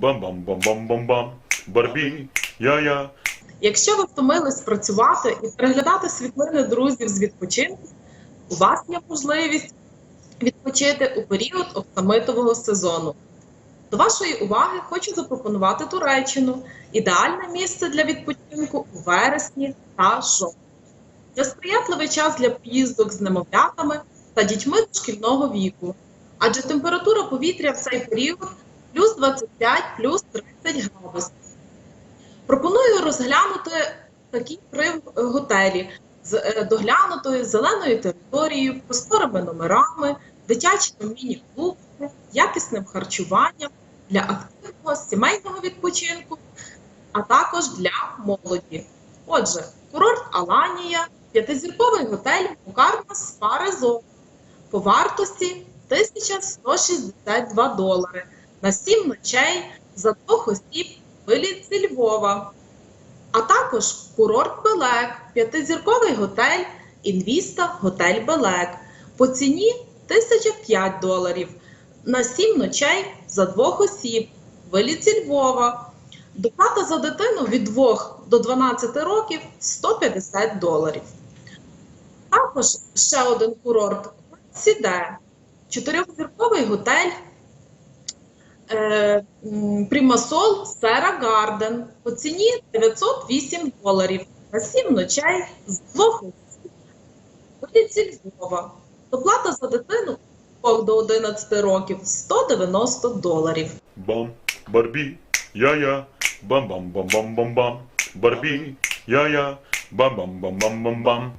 Бам-бам-бам-бам-бам-бам. Барбі, я-я. Якщо ви втомились працювати і переглядати світлини друзів з відпочинку, у вас є можливість відпочити у період оксамитового сезону. До вашої уваги хочу запропонувати Туреччину ідеальне місце для відпочинку у вересні та жовтні. Це сприятливий час для поїздок з немовлятами та дітьми шкільного віку, адже температура повітря в цей період плюс 25, плюс 30 градусів. Пропоную розглянути такі три готелі з е, доглянутою зеленою територією, просторими номерами, дитячими міні-клубами, якісним харчуванням для активного сімейного відпочинку, а також для молоді. Отже, курорт Аланія, п'ятизірковий готель Мукарна Спа Резорт по вартості 1162 долари на 7 ночей за двох осіб виліт зі Львова. А також курорт Белек, п'ятизірковий готель Інвіста Готель Белек по ціні 1005 доларів на 7 ночей за двох осіб. Виліт зі Львова. Доплата за дитину від 2 до 12 років 150 доларів. Також ще один курорт Сіде, чотирьохзірковий готель Примасол Сера Гарден по ціні 908 доларів на 7 ночей з двох. Вулиці Львова. Доплата за дитину від 2 до 11 років 190 доларів. Бам, Барбі, я-я. Бам-бам-бам-бам-бам-бам. Барбі, я-я. Бам-бам-бам-бам-бам-бам.